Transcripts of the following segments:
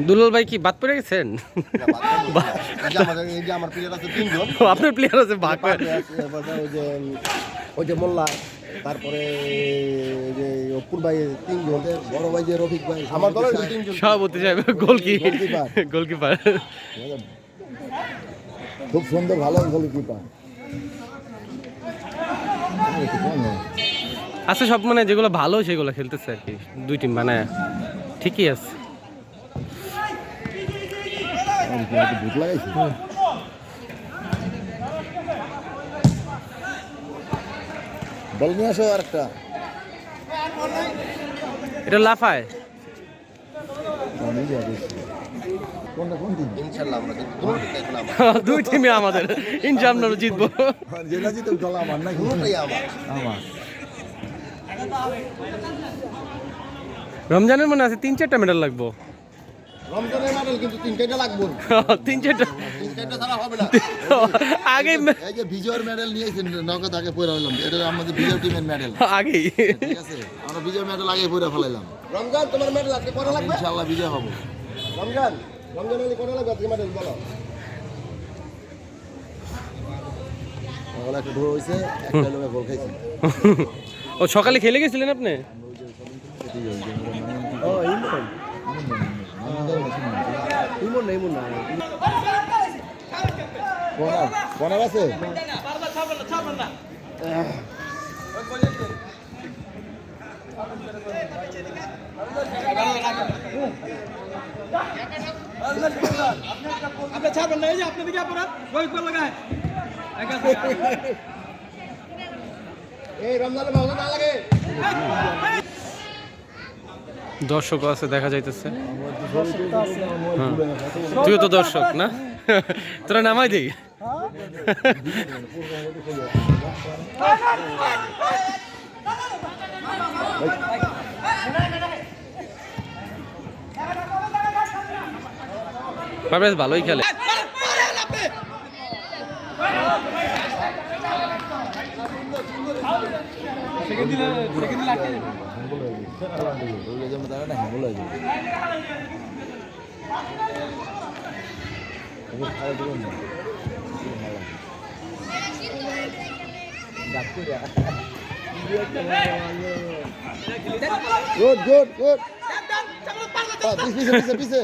দুলাল ভাই কি বাদ পড়ে গেছেন? আপনার প্লেয়ার আছে বাদ পড়ে- ওই যে ওই যে মোল্লা তারপরে যে অপুর ভাই তিনজন। বড় ভাই যে রফিক ভাই আমার দলের তিনজন। সভাপতি সাহেব গোলকি গোলকিপার। গোলকিপার খুব সুন্দর ভালো গোলকিপার আছে সব মানে যেগুলো ভালো সেগুলো খেলতেছে আর কি। দুই টিম মানে ঠিকই আছে। ভূত লাগাইছে বল নিয়ে আসো এটা লাফায় দুই টিমে আমাদের। ইনশাআল্লাহ আমরা জিতবো। যেটা জিতে দল আমার না আমার আমার রমজানের মনে আছে তিন চারটা মেডেল লাগবো? রমজানের মেডেল কিন্তু তিনটা লাগবে। তিন চারটা? তিনটা ছাড়া হবে না। আগে এই যে বিজয়ের মেডেল নিয়েছেন নগদ আগে পড়ে হইলাম এটা আমাদের বিজয় টিমের মেডেল। ঠিক আছে? আমরা বিজয় মেডেল আগে পড়ে ফেলাইলাম। রমজান তোমার মেডেল আজকে করা লাগবে? ইনশাআল্লাহ বিজয় হবে। রমজান রমজান আলী করা লাগবে আজকে মেডেল বলো? সকালে একটা ঢোর হয়েছে একটা লোকে গোল খাইছে। ও সকালে খেলে গেছিলেন আপনি ও ইমন ইমন না ইমন না কোনার কোনার আছে আপনি ছাড়বেন না এই যে আপনি দিকে আপনারা ওই করে লাগায় এই রমজানে ভালো না লাগে দর্শকও আছে দেখা যাইতেছে। তুই তুইও তো দর্শক না? তোরা নামাই দি। ভালোই খেলে। গুড গুড গুড পিছে পিছে পিছে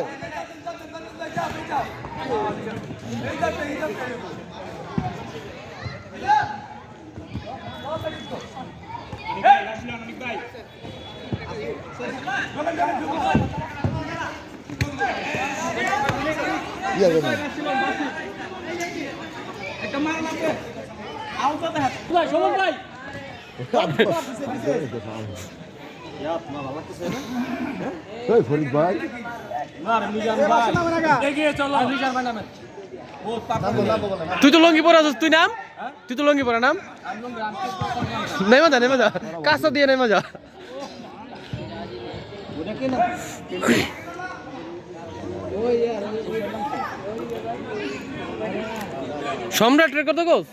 কি হবে না একটা মার লাগবে আউট হতে হাত ভাই শোভন ওই ও পাপা তুই তো লঙ্গি পরা তুই নাম? তুই তো লঙ্গি পরা নাম? নেমে যা নেমে যা। কাঁচা দিয়ে নেমে যা। সম্রাটের কত গোস